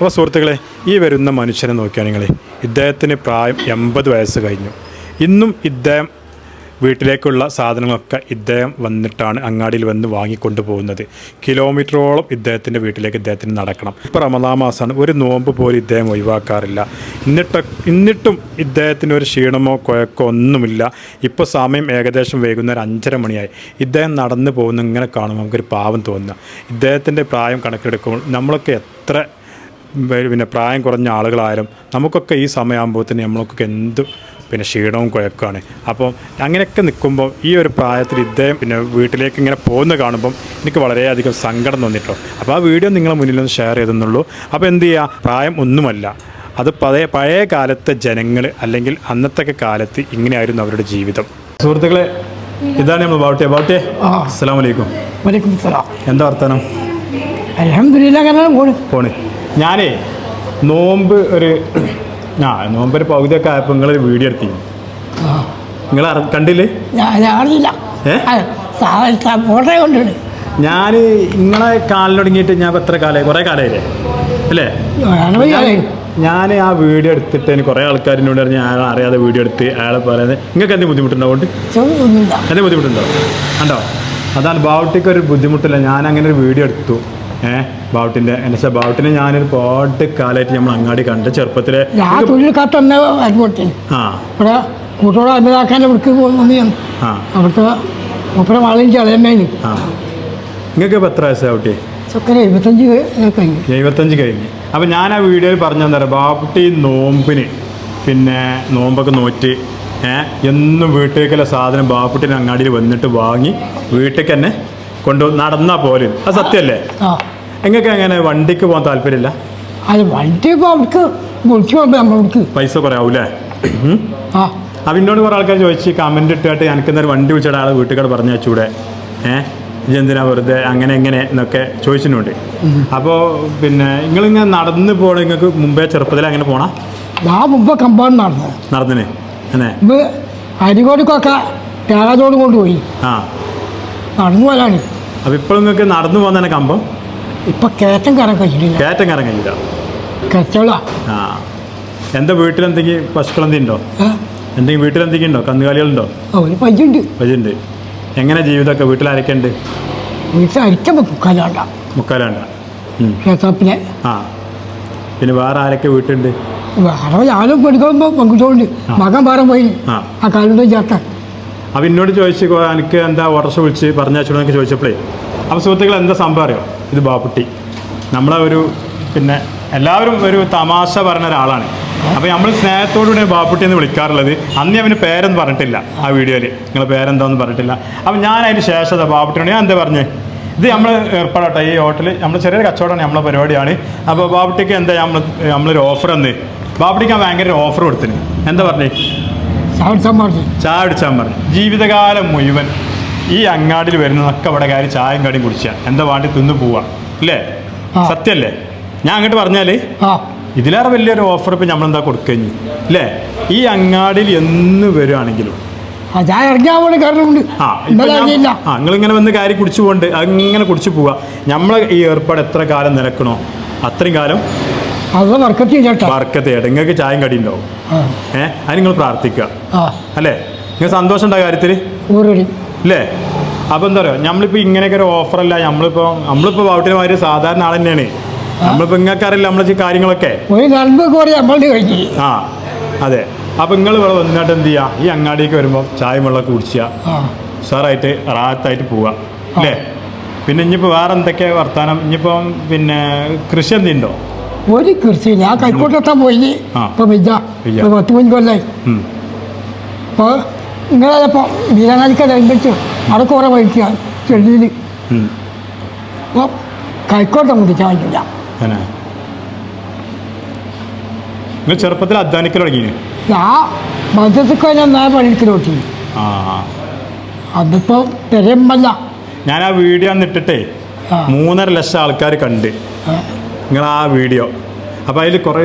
അപ്പോൾ സുഹൃത്തുക്കളെ ഈ വരുന്ന മനുഷ്യനെ നോക്കുകയാണെങ്കിൽ ഇദ്ദേഹത്തിന് പ്രായം എൺപത് വയസ്സ് കഴിഞ്ഞു. ഇന്നും ഇദ്ദേഹം വീട്ടിലേക്കുള്ള സാധനങ്ങളൊക്കെ ഇദ്ദേഹം വന്നിട്ടാണ് അങ്ങാടിയിൽ വന്ന് വാങ്ങിക്കൊണ്ട് പോകുന്നത്. കിലോമീറ്ററോളം ഇദ്ദേഹത്തിന്റെ വീട്ടിലേക്ക് ഇദ്ദേഹത്തിന് നടക്കണം. ഇപ്പോൾ റമദാ മാസമാണ്. ഒരു നോമ്പ് പോലും ഇദ്ദേഹം ഒഴിവാക്കാറില്ല. എന്നിട്ട് എന്നിട്ടും ഇദ്ദേഹത്തിന് ഒരു ക്ഷീണമോ കുഴക്കോ ഒന്നുമില്ല. ഇപ്പോൾ സമയം ഏകദേശം വൈകുന്നേരം അഞ്ചര മണിയായി. ഇദ്ദേഹം നടന്നു പോകുന്ന ഇങ്ങനെ കാണുമ്പോൾ നമുക്കൊരു പാവം തോന്നുക. ഇദ്ദേഹത്തിന്റെ പ്രായം കണക്കെടുക്കുമ്പോൾ നമ്മളൊക്കെ എത്ര പിന്നെ പ്രായം കുറഞ്ഞ ആളുകളായാലും നമുക്കൊക്കെ ഈ സമയമാകുമ്പോഴത്തേന് നമ്മളൊക്കെ എന്ത് പിന്നെ ക്ഷീണവും കുഴക്കമാണ്. അപ്പോൾ അങ്ങനെയൊക്കെ നിൽക്കുമ്പോൾ ഈ ഒരു പ്രായത്തിൽ ഇദ്ദേഹം പിന്നെ വീട്ടിലേക്ക് ഇങ്ങനെ പോകുന്ന കാണുമ്പം എനിക്ക് വളരെയധികം സങ്കടം തോന്നിട്ടോ അപ്പോൾ ആ വീഡിയോ നിങ്ങളെ മുന്നിലൊന്ന് ഷെയർ ചെയ്തെന്നുള്ളൂ. അപ്പോൾ എന്ത് ചെയ്യുക? പ്രായം ഒന്നുമല്ല. അത് പഴയ പഴയ കാലത്തെ ജനങ്ങൾ അല്ലെങ്കിൽ അന്നത്തെ കാലത്ത് ഇങ്ങനെയായിരുന്നു അവരുടെ ജീവിതം. സുഹൃത്തുക്കളെ ഇതാണ് നമ്മൾ ബാവട്ടെ ബാവട്ടെ അസ്സാം വലൈക്കും എന്താ വർത്തമാനം അലഹമില്ല പോണ്. ഞാനേ നോമ്പ് ഒരു ആ നോമ്പ് ഒരു പകുതിയൊക്കെ ആയപ്പോൾ നിങ്ങളൊരു വീഡിയോ എടുത്തി. നിങ്ങൾ കണ്ടില്ലേ? ഞാൻ ഞാൻ നിങ്ങളെ കാലിനൊടുങ്ങിയിട്ട് ഞാൻ എത്ര കാലമായി കുറേ കാലമായില്ലേ അല്ലേ? ഞാൻ ആ വീഡിയോ എടുത്തിട്ട് എനിക്ക് കുറേ ആൾക്കാരിനോട് പറഞ്ഞ് അയാൾ അറിയാതെ വീഡിയോ എടുത്ത് അയാളെ പറയുന്നത് നിങ്ങൾക്ക് എന്തെങ്കിലും ബുദ്ധിമുട്ടുണ്ടാവുകൊണ്ട് ഒന്നുമില്ല എന്തെങ്കിലും ബുദ്ധിമുട്ടുണ്ടോ? കണ്ടോ? അതാണ് ബാവട്ടിക്ക് ഒരു ബുദ്ധിമുട്ടില്ല. ഞാൻ അങ്ങനെ ഒരു വീഡിയോ എടുത്തു. ഏഹ് ബാവുട്ടിന്റെ എന്നു വെച്ചാൽ ബാവുട്ടിനെ ഞാനൊരു പാട്ട് കാലമായിട്ട് നമ്മൾ അങ്ങാടി കണ്ട് ചെറുപ്പത്തിലെ ഞാൻ തൊഴിൽ കാട്ടെന്ന അനുഭവത്തിൽ ആ. ഇവിടെ കൂട്ടോടെ അന്നതാക്കാൻ ഇവിടേക്ക് വന്ന് ഞാൻ. ആ. അവിടുത്തെ മുപ്പര വാളിഞ്ച് അളയമ്മേന് ആ. നിങ്ങൾക്ക് ഇപ്പോൾ എത്ര വയസ്സാണ് കുട്ടി? ചൊക്കര എഴുപത്തഞ്ച് കഴിഞ്ഞു. എഴുപത്തഞ്ച് കഴിഞ്ഞ്. അപ്പം ഞാൻ ആ വീഡിയോയിൽ പറഞ്ഞു തരാം ബാപ്പുട്ടി നോമ്പിന് പിന്നെ നോമ്പൊക്കെ നോറ്റ് ഏഹ് എന്നും വീട്ടിലേക്കുള്ള സാധനം ബാപ്പുട്ടിന് അങ്ങാടിയിൽ വന്നിട്ട് വാങ്ങി വീട്ടിലേക്ക് തന്നെ കൊണ്ടു നടന്നാ പോലും അത് സത്യല്ലേ നിങ്ങൾക്ക് എങ്ങനെ വണ്ടിക്ക് പോകാൻ താല്പര്യമില്ല? അത് വണ്ടി പോകുമ്പോൾ പൈസ കുറയാവൂലേ. ആ. പിന്നോട് കുറെ ആൾക്കാർ ചോദിച്ച് കമന്റ് ഇട്ടിട്ട് എനിക്ക് ഒരു വണ്ടി വിളിച്ചിട്ട് ആൾ വീട്ടുകാർ പറഞ്ഞു വെച്ചൂടെ ഏഹ് ഇതെന്തിനാ വെറുതെ അങ്ങനെ എങ്ങനെ എന്നൊക്കെ ചോദിച്ചിട്ടുണ്ട്. അപ്പോൾ പിന്നെ നിങ്ങളിങ്ങനെ നടന്ന് പോകണം നിങ്ങൾക്ക് മുമ്പേ ചെറുപ്പത്തിൽ അങ്ങനെ പോണ? ഞാൻ മുമ്പ് കമ്പാണ് നടന്നു. നടന്നിന്? അല്ലേ അരികോടിക്കൊക്കെ കൊണ്ടുപോയി. ആ. നടന്നു പോലാണ് അപ്പോൾ ഇപ്പോൾ നിങ്ങൾക്ക് നടന്നു പോകുന്ന തന്നെ കമ്പം? ഇപ്പൊ കയറ്റം കയറാൻ കഴിയില്ല കയറ്റം കയറാൻ കഴിയില്ല. കച്ചവട ആ. എന്താ വീട്ടിലെന്തെങ്കിലും പശുക്കളെന്തെങ്കിലും ഉണ്ടോ എന്തെങ്കിലും വീട്ടിലെന്തെങ്കിലും ഉണ്ടോ കന്നുകാലികളുണ്ടോ ഒരു പഞ്ചുണ്ട് പശുണ്ട് എങ്ങനെ ജീവിതമൊക്കെ വീട്ടിൽ അരക്കണ്ട് വീട്ടിൽ അരിച്ച മുക്കാലാണ്ട മുക്കാലാണ്ട ഉം. കേസപ്പിനെ ആ. പിന്നെ വേറെ ആരൊക്കെ വീട്ടുണ്ട് വേറെ ഞാനും പഠിക്കുമ്പോൾ പങ്കുണ്ട് മകൻ വേറെ പോയി ആ. കാലുണ്ടോ ചേർക്കാൻ അപ്പം എന്നോട് ചോദിച്ചു "കോ- എനിക്ക് എന്താ ഓർഡർ വിളിച്ച് പറഞ്ഞയച്ചോന്നൊക്കെ ചോദിച്ചപ്പോഴേ അപ്പോൾ സുഹൃത്തുക്കൾ എന്താ സംഭവം അറിയോ? ഇത് ബാപ്പുട്ടി. നമ്മളെ ഒരു പിന്നെ എല്ലാവരും ഒരു തമാശ പറഞ്ഞ ഒരാളാണ്. അപ്പോൾ നമ്മൾ സ്നേഹത്തോടുകൂടി ബാപ്പുട്ടി എന്ന് വിളിക്കാറുള്ളത്. അന്ന് അവന് പേരൊന്നും പറഞ്ഞിട്ടില്ല ആ വീഡിയോയിൽ നിങ്ങളെ പേരെന്താന്ന് പറഞ്ഞിട്ടില്ല. അപ്പം ഞാൻ അതിന് ശേഷം ദാ ബാപ്പുട്ടിയോട് ഞാൻ എന്താ പറഞ്ഞേ? ഇത് നമ്മൾ ഏർപ്പാടട്ടെ. ഈ ഹോട്ടൽ നമ്മൾ ചെറിയൊരു കച്ചവടമാണ് നമ്മളെ പരിപാടിയാണ്. അപ്പോൾ ബാബുട്ടിക്ക് എന്താ നമ്മൾ നമ്മളൊരു ഓഫർ എന്ന് ബാബുട്ടിക്ക് ഞാൻ ഭയങ്കര ഓഫർ കൊടുത്തിന്. എന്താ പറഞ്ഞേ? ചായ ചമ്മർ പറഞ്ഞു ജീവിതകാലം മുഴുവൻ ഈ അങ്ങാടിയിൽ വരുന്നതൊക്കെ അവിടെ കയറി ചായയും കടിയും കുടിച്ചാൽ എന്താ വാണ്ടി തിന്നു പോവാ. അല്ലേ? സത്യല്ലേ? ഞാൻ അങ്ങോട്ട് പറഞ്ഞാൽ ഇതിലേറെ വലിയൊരു ഓഫർ ഇപ്പം നമ്മളെന്താ കൊടുക്കഞ്ഞി അല്ലേ? ഈ അങ്ങാടിയിൽ എന്ന് വരുവാണെങ്കിലും. ആ നിങ്ങളിങ്ങനെ വന്ന് കാര്യം കുടിച്ചു പോകണ്ട്. അങ്ങനെ കുടിച്ചു പോവുക നമ്മളെ ഈ ഏർപ്പാട് എത്ര കാലം നിലക്കണോ? അത്രയും കാലം വർക്കത്തി നിങ്ങൾക്ക് ചായം കടി ഉണ്ടാവും. ഏഹ് അത് നിങ്ങൾ പ്രാർത്ഥിക്കുക. അല്ലേ? നിങ്ങൾ സന്തോഷം ഉണ്ടാ കാര്യത്തിൽ അല്ലേ അപ്പൊ എന്താ പറയുക? നമ്മളിപ്പോൾ ഇങ്ങനെയൊക്കെ ഒരു ഓഫറല്ല നമ്മളിപ്പോൾ നമ്മളിപ്പോ ബാവട്ടിന് മാതിരി സാധാരണ ആൾ തന്നെയാണ്. നമ്മളിപ്പോ നിങ്ങൾക്ക് അറിയില്ല നമ്മളെ കാര്യങ്ങളൊക്കെ. ആ. അതെ. അപ്പോൾ നിങ്ങൾ ഇവിടെ വന്നിട്ട് എന്ത് ചെയ്യുക ഈ അങ്ങാടിക്ക് വരുമ്പോൾ ചായ വെള്ളമൊക്കെ കുടിക്കുക സാറായിട്ട് റാത്തായിട്ട് പോവുക. അല്ലേ പിന്നെ ഇനിയിപ്പോൾ വേറെ എന്തൊക്കെയാ വർത്താനം? ഇനിയിപ്പം പിന്നെ കൃഷി എന്തുണ്ടോ ഒരു കൃഷിയില്ല ആ കൈക്കോട്ടെത്താൻ പോയി. ഇപ്പൊ വിജ പത്ത് മഞ്ഞ് കൊല്ലായി. അപ്പൊ നിങ്ങളപ്പോ വീരാനാലിക്കല്ല വെച്ചു അവിടെ കുറെ വഴിക്കുക ചെടിയിൽ അപ്പൊ അപ്പോൾ കൈക്കോട്ടം കുടിക്കാൻ പറ്റില്ല നിങ്ങൾ ചെറുപ്പത്തിൽ അധ്വാനിക്കൽ തുടങ്ങി ഞാൻ മദ്യത്തൊക്കെ ഞാൻ അതിപ്പോൾ പെരുമ്പല്ല ഞാൻ ആ വീഡിയോ അന്ന് ഇട്ടിട്ടേ ആ. മൂന്നര ലക്ഷം ആൾക്കാർ കണ്ട്. നിങ്ങൾ ആ വീഡിയോ. അപ്പോൾ അതിൽ കുറേ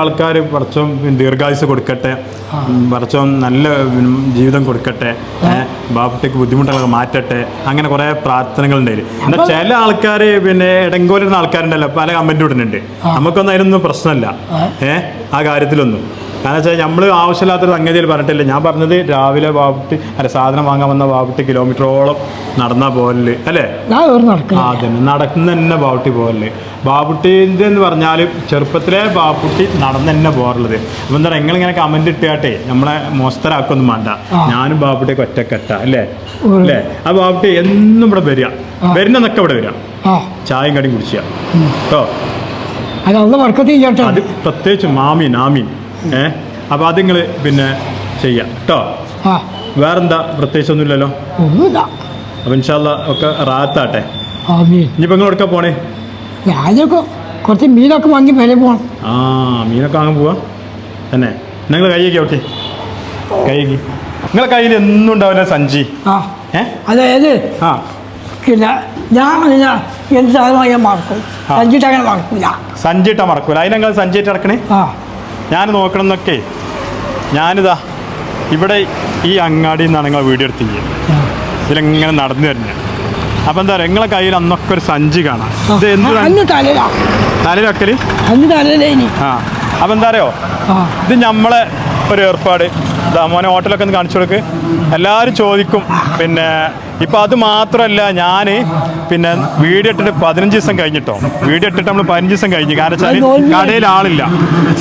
ആൾക്കാർ കുറച്ചും ദീർഘായുസ് കൊടുക്കട്ടെ. പറച്ചും നല്ല ജീവിതം കൊടുക്കട്ടെ. ബാപ്പുട്ടിക്ക് ബുദ്ധിമുട്ടുകളൊക്കെ മാറ്റട്ടെ. അങ്ങനെ കുറേ പ്രാർത്ഥനകൾ ഉണ്ടായില്ല എന്നാൽ ചില ആൾക്കാർ പിന്നെ ഇടങ്കോലിരുന്ന ആൾക്കാരുണ്ടല്ലോ പല കമന്റ് ഇടുന്നുണ്ട്. നമുക്കൊന്നും അതിനൊന്നും പ്രശ്നമല്ല. ഏഹ് ആ കാര്യത്തിലൊന്നും. കാരണം വെച്ചാൽ നമ്മൾ ആവശ്യമില്ലാത്തൊരു സംഗതിയിൽ പറഞ്ഞിട്ടില്ല. ഞാൻ പറഞ്ഞത് രാവിലെ ബാബുട്ടി അല്ല സാധനം വാങ്ങാൻ വന്ന ബാബുട്ടി കിലോമീറ്ററോളം നടന്ന പോലെ അല്ലേ? അതന്നെ. നടക്കുന്ന തന്നെ ബാബുട്ടി പോകൽ ബാബുട്ടീന്റെ എന്ന് പറഞ്ഞാൽ ചെറുപ്പത്തിലെ ബാബുട്ടി നടന്ന് തന്നെ പോകാറുള്ളത് അപ്പം എന്താ പറയുക നിങ്ങളിങ്ങനെ കമന്റ് ഇട്ടാട്ടെ നമ്മളെ മോസ്തരാക്കൊന്നും വേണ്ട. ഞാനും ബാബുട്ടിയൊക്കെ ഒറ്റക്കെട്ട അല്ലേ? അല്ലേ? ആ ബാബുട്ടി എന്നും ഇവിടെ വരിക. വരുന്നതൊക്കെ ഇവിടെ വരിക. ചായയും കടിയും കുടിച്ചോ കേട്ടോ അത് പ്രത്യേകിച്ച് മാമീൻ ആമീൻ ഏ? അപ്പോൾ അത് നിങ്ങൾ പിന്നെ ചെയ്യാം. കേട്ടോ വേറെന്താ? പ്രത്യേകിച്ചൊന്നുമില്ലല്ലോ? ഒന്നുമില്ല. അപ്പം ഇൻഷാല്ല ഒക്കെ റാത്താട്ടെ. ഇനിയിപ്പോൾ നിങ്ങൾ എവിടെക്കാ പോണേ? ഞാനൊക്കെ കുറച്ച് മീനൊക്കെ വാങ്ങി വില പോകണം ആ മീനൊക്കെ വാങ്ങാൻ പോവാ? തന്നെ. നിങ്ങൾ കൈയ്യൊക്കെ ഓക്കെ കൈയ്ക്ക് നിങ്ങളെ കയ്യിൽ എന്നും ഉണ്ടാവില്ല സഞ്ചി. ആ. അതായത് ആ. പിന്നെ ഞാൻ എന്ത് സാധനമായി ഞാൻ മറക്കും. സഞ്ചിട്ട് അങ്ങനെ മറക്കൂല. സഞ്ചിട്ടാ മറക്കൂല. അതിനെ സഞ്ചിട്ട് ഇറക്കണേ ആ. ഞാൻ നോക്കണം എന്നൊക്കെ ഞാനിതാ ഇവിടെ ഈ അങ്ങാടിയിൽ നിന്നാണ് നിങ്ങൾ വീഡിയോ എടുത്തിരിക്കുക ഇതിലെങ്ങനെ നടന്നു തരുന്നത് അപ്പം എന്താ പറയുക നിങ്ങളെ കയ്യിൽ അന്നൊക്കെ ഒരു സഞ്ചി കാണാം. ഇത് എന്ത് ആ, അപ്പം എന്താ അറിയോ? ഇത് നമ്മളെ ഒരു ഏർപ്പാട്. മോനെ ഹോട്ടലൊക്കെ ഒന്ന് കാണിച്ചു കൊടുക്ക്. എല്ലാവരും ചോദിക്കും. പിന്നെ ഇപ്പം അത് മാത്രമല്ല ഞാൻ പിന്നെ വീഡിയോ ഇട്ടിട്ട് പതിനഞ്ച് ദിവസം കഴിഞ്ഞിട്ടോ. വീഡിയോ ഇട്ടിട്ട് നമ്മൾ പതിനഞ്ച് ദിവസം കഴിഞ്ഞു. കാരണം വെച്ചാൽ കടയിൽ ആളില്ല.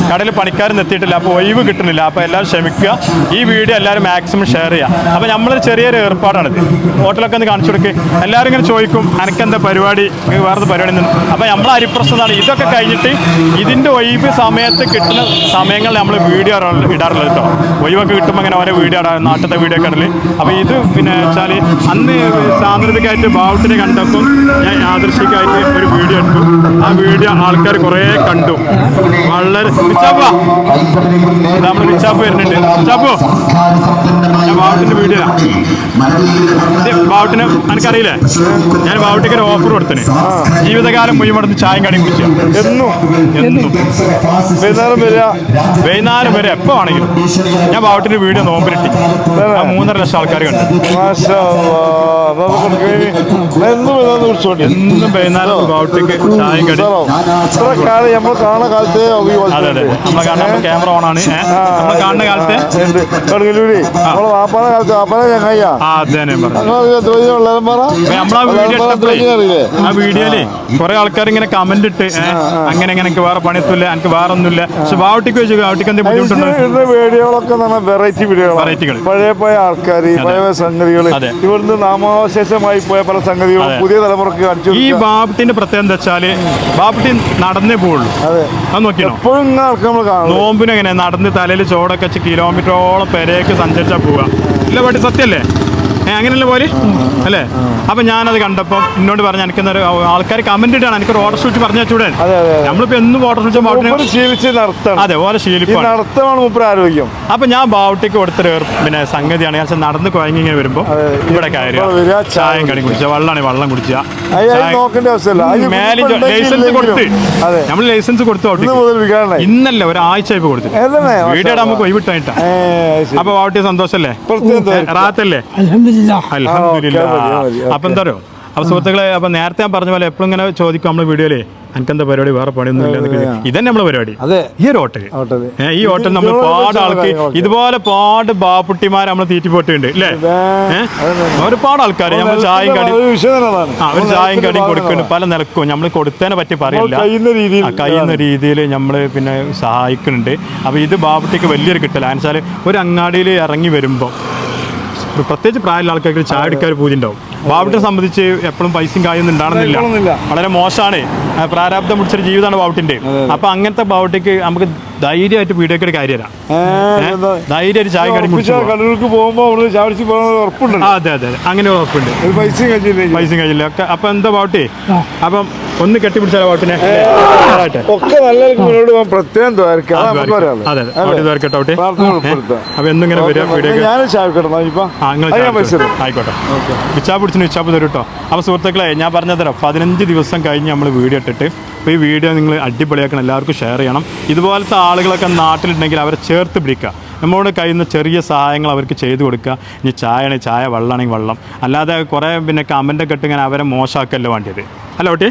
കടയിൽ പണിക്കാരൻ എത്തിയിട്ടില്ല. അപ്പോൾ ഒഴിവ് കിട്ടുന്നില്ല. അപ്പോൾ എല്ലാവരും ക്ഷമിക്കുക. ഈ വീഡിയോ എല്ലാവരും മാക്സിമം ഷെയർ ചെയ്യുക അപ്പോൾ നമ്മളൊരു ചെറിയൊരു ഏർപ്പാടാണിത് ഹോട്ടലൊക്കെ ഒന്ന് കാണിച്ചു കൊടുക്കുക എല്ലാവരും ഇങ്ങനെ ചോദിക്കും എനിക്കെന്താ പരിപാടി? വേറെ പരിപാടി? അപ്പോൾ നമ്മളെ അരിപ്രശ്നമാണ് ഇതൊക്കെ കഴിഞ്ഞിട്ട് ഇതിന്റെ ഒഴിവ് സമയത്ത് കിട്ടുന്ന സമയങ്ങളിൽ നമ്മൾ വീഡിയോ ഇടാറുള്ളത് കേട്ടോ. ഒഴിവൊക്കെ കിട്ടുമ്പോൾ അങ്ങനെ ഓരോ വീഡിയോ ഇടാറ് നാട്ടിലത്തെ വീഡിയോ കടലിൽ അപ്പോൾ ഇത് പിന്നെ വെച്ചാൽ അന്ന് സാന്ദർഭികമായിട്ട് ബാബുട്ടിനെ കണ്ടപ്പോൾ ഞാൻ യാദൃശികമായിട്ട് ഒരു വീഡിയോ എടുത്തു. ആ വീഡിയോ ആൾക്കാർ കുറേ കണ്ടു. വളരെ വിച്ചാപ്പ നമ്മൾ വിച്ചാപ്പ് വരുന്നുണ്ട്. വിച്ചാപ്പോ ബാബുട്ടിന്റെ വീഡിയോ ബാബുട്ടിനെ എനിക്കറിയില്ലേ ഞാൻ ബാബുട്ടിക്ക് ഒരു ഓഫർ കൊടുത്തിന്. ജീവിതകാലം മുഴുവൻ ചായം കടിയും കുടിച്ചു. എന്നും എന്നും. വൈകുന്നേരം വരിക വൈകുന്നേരം വരെ എപ്പോ ആണെങ്കിലും ഞാൻ ബാബുട്ടിന്റെ വീഡിയോ നോമ്പിലിട്ടി. മൂന്നര ലക്ഷം ആൾക്കാർ കണ്ടു. മാഷാ എന്നും വൈകുന്നേരം കടി ഇത്ര കാലം നമ്മൾ കാണുന്ന കാലത്തെ അതെ അതെ. നമ്മളെ കാണുന്ന ക്യാമറ ഓൺ ആണ് നമ്മൾ കാണുന്ന കാലത്തെ കടങ്ങലൂരി നമ്മളെ വാപ്പാന കാലത്ത് വാപ്പാന ചങ്ങയ്യ അതെ. ഞാൻ പറഞ്ഞു നമ്മളാ വീഡിയോ ആ. വീഡിയോയിൽ കുറെ ആൾക്കാർ ഇങ്ങനെ കമന്റ് ഇട്ട് അങ്ങനെ അങ്ങനെ എനിക്ക് വേറെ പണിയത്തില്ല എനിക്ക് വേറെ ഒന്നുമില്ല പക്ഷെ വാവട്ടിക്ക് വെച്ചു വാവട്ടിക്ക് എന്തെങ്കിലും ബുദ്ധിമുട്ടുണ്ട് വീഡിയോകളൊക്കെ വെറൈറ്റി. പഴയ പഴയ ആൾക്കാർ പഴയ പഴയ സംഗതികൾ ഇവിടുന്ന് നാമാവശേഷമായി പോയ പല സംഗതികളും. പുതിയ തലമുറയ്ക്ക് കാണിച്ചു ഈ. ബാബുട്ടിന്റെ പ്രത്യേകത എന്താ വെച്ചാൽ ബാബുട്ടി നടന്നേ പോവുള്ളൂ. അതെ. അത് നോക്കിയോ എപ്പോഴും ഇങ്ങനെ നമ്മൾ കാണും നോമ്പിനെങ്ങനെ നടന്ന് തലയിൽ ചോടൊക്കെ വെച്ച് കിലോമീറ്ററോളം പെരയൊക്കെ സഞ്ചരിച്ചാൽ പോവുക. ഇല്ല പാട്ടി സത്യല്ലേ? അങ്ങനെയല്ലേ പോലെ? അല്ലേ? അപ്പൊ ഞാനത് കണ്ടപ്പോൾ എന്നോട് പറഞ്ഞ എനിക്ക് ആൾക്കാർ കമന്റ് ഇട്ടാണ്. എനിക്കൊരു ഓർഡർ സ്വിച്ച് പറഞ്ഞു വെച്ചൂടെ നമ്മളിപ്പോ എന്നും ഓർഡർ സ്വിച്ച് നടത്താണ്. അതെ ഓരോ ശീലിപ്പാണ്. മൂപ്പര് ആരോഗ്യം. അപ്പൊ ഞാൻ ബാവട്ടിക്ക് കൊടുത്തൊരു പിന്നെ സംഗതിയാണ്. ഞാൻ നടന്ന് കുഴങ്ങി ഇങ്ങനെ വരുമ്പോ. ഇവിടെ കാര്യം ചായ കടി കുടിച്ച വെള്ളമാണ് വെള്ളം ഉണ്ടെങ്കിലും ലൈസൻസ് കൊടുത്ത്. നമ്മൾ ലൈസൻസ് കൊടുത്തു ഇന്നല്ല ഒരാഴ്ച ഇപ്പൊ കൊടുത്തു. ഇടാൻ നമുക്ക് ഒഴിവിട്ടായിട്ടാ. അപ്പൊ ബാവട്ടി സന്തോഷല്ലേ? റാത്തല്ലേ? അലഹമില്ല. അപ്പൊ എന്താ പറയുക അപ്പൊ സുഹൃത്തുക്കളെ അപ്പൊ നേരത്തെ ഞാൻ പറഞ്ഞ പോലെ എപ്പോഴും ഇങ്ങനെ ചോദിക്കും നമ്മൾ വീഡിയോയിൽ എനിക്കെന്താ പരിപാടി? വേറെ പണിയൊന്നും ഇല്ല എന്നൊക്കെ ചോദിക്കും. ഇതന്നെ നമ്മളെ പരിപാടി. ഈ ഒരു ഹോട്ടൽ. ഈ ഹോട്ടൽ നമ്മൾ പാട് ആൾക്ക് ഇതുപോലെ പാട് ബാപ്പുട്ടിമാർ നമ്മൾ തീറ്റിപ്പോട്ടുണ്ട് അല്ലേ. ഒരുപാട് ആൾക്കാർ നമ്മൾ ചായയും കടി. ആ ഒരു ചായയും കടിയും കൊടുക്കുന്നുണ്ട് കൊടുക്കുന്നു പല നിലക്കും നമ്മൾ കൊടുത്തതിനെ പറ്റി പറയില്ല. നമ്മൾ കഴിയുന്ന രീതിയിൽ നമ്മൾ പിന്നെ സഹായിക്കുന്നുണ്ട്. അപ്പോൾ ഇത് ബാപ്പുട്ടിക്ക് വലിയൊരു കിട്ടല. എന്നുവെച്ചാൽ ഒരു അങ്ങാടിയിൽ ഇറങ്ങി വരുമ്പോൾ പ്രത്യേകിച്ച് പ്രായമുള്ള ആൾക്കാർക്ക് ചായ എടുക്കാൻ പൂജ ഉണ്ടാവും. ബാബുട്ടിനെ സംബന്ധിച്ച് എപ്പോഴും പൈസയും കായൊന്നും. ഉണ്ടാകുന്നില്ല. വളരെ മോശമാണ്. പ്രാരാബ്ദം പിടിച്ചൊരു ജീവിതമാണ് ബാബുട്ടിന്റെ അപ്പൊ അങ്ങനത്തെ ബാബുട്ടിക്ക് നമുക്ക് ധൈര്യമായിട്ട് വീഡിയോ ഒരു കാര്യം തരാം ഏ, ഏ? എന്താ? ധൈര്യമായിട്ട് ചായ കടി കടലിലേക്ക് അതെ അതെ. അങ്ങനെ ഉറപ്പുണ്ട്. പൈസയും കഴിച്ചില്ലേ പൈസ കഴിച്ചില്ല. ഒക്കെ അപ്പൊ എന്താ ബാബുട്ടി അപ്പം ഒന്ന് കെട്ടിപ്പിടിച്ചാലോ ആറാട്ടെ. ഒക്കെ നല്ല മുന്നോട്ട് പോകാൻ പ്രത്യേകം അപ്പൊ ഞാൻ പൈസ തരും. ആയിക്കോട്ടെ. വിച്ചാപ്പ് പിടിച്ചിന് വിച്ചാപ്പ് തരും കേട്ടോ അപ്പോൾ സുഹൃത്തുക്കളെ ഞാൻ പറഞ്ഞതരാം പതിനഞ്ച് ദിവസം കഴിഞ്ഞ് നമ്മൾ വീഡിയോ ഇട്ടിട്ട് അപ്പോൾ ഈ വീഡിയോ നിങ്ങൾ അടിപൊളിയാക്കണം എല്ലാവർക്കും ഷെയർ ചെയ്യണം. ഇതുപോലത്തെ ആളുകളൊക്കെ നാട്ടിലുണ്ടെങ്കിൽ അവരെ ചേർത്ത് പിടിക്കുക. നമ്മളോട് കഴിയുന്ന ചെറിയ സഹായങ്ങൾ അവർക്ക് ചെയ്തു കൊടുക്കുക. ഇനി ചായ ആണെങ്കിൽ ചായ വെള്ളമാണെങ്കിൽ വെള്ളം. അല്ലാതെ കുറേ പിന്നെ കമന്റൊക്കെ ഇട്ട് ഇങ്ങനെ അവരെ മോശമാക്കല്ലോ വേണ്ടിയത്. അല്ല ഓട്ടി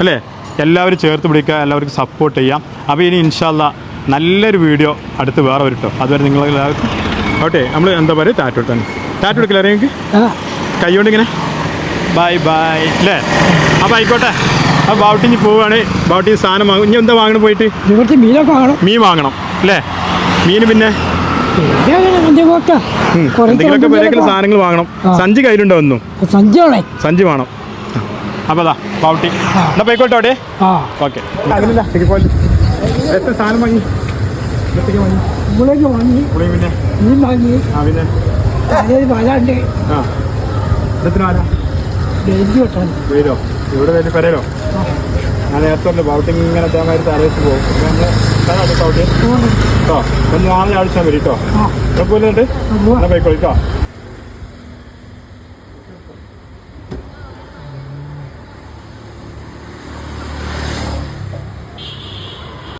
അല്ലേ? എല്ലാവരും ചേർത്ത് പിടിക്കുക എല്ലാവർക്കും സപ്പോർട്ട് ചെയ്യാം. അപ്പോൾ ഇനി ഇൻഷാല്ല നല്ലൊരു വീഡിയോ അടുത്ത് വേറെ വരും അതുവരെ നിങ്ങൾ എല്ലാവർക്കും ഓട്ടെ നമ്മൾ എന്താ പറയുക? ടാറ്റു എടുത്താൽ ടാറ്റു എടുക്കില്ല അറിയാമെങ്കിൽ ആ. കൈകൊണ്ട് ഇങ്ങനെ? Bye bye. അല്ലേ അപ്പോൾ ആയിക്കോട്ടെ. അപ്പോൾ ബൗട്ടിഞ്ഞ് പോവുകയാണ് ബൗട്ടി സാധനം വാങ്ങും. ഇനി എന്താ വാങ്ങണം പോയിട്ട്? ഇവിടുത്തെ മീനൊക്കെ വാങ്ങണം. മീൻ വാങ്ങണം. അല്ലേ മീൻ പിന്നെ? എന്തെങ്കിലുമൊക്കെ. സാധനങ്ങൾ വാങ്ങണം. സഞ്ചി കയ്യിലുണ്ടോ ഒന്നും സഞ്ചോളെ സഞ്ചി വേണം. അപ്പോൾ അതാ ബൗട്ടി എന്നാ പോയിക്കോട്ടെ അവിടെ. ആ. ഓക്കെ എത്ര സാധനം വാങ്ങി? എത്രയ്ക്ക് വാങ്ങി? പിന്നെ? മീൻ വാങ്ങി. ആ പിന്നെ? അതിൽ വരാണ്ട്. ആ. എത്ര ആരാ? ഡെയിലി വെട്ടാൻ. വീടോ ഇവിടെ വലിയ പെരയിലോ ഞാൻ നേരത്തെ ബൗട്ടിങ് ഇങ്ങനെ അതേമാതിരി തലവെച്ച് പോകും. കേട്ടോ ഒന്ന് നാളെ ആഴ്ച വരും കേട്ടോ ആ. കുഴപ്പമില്ല എന്നാ പോയിക്കോളൂ കേട്ടോ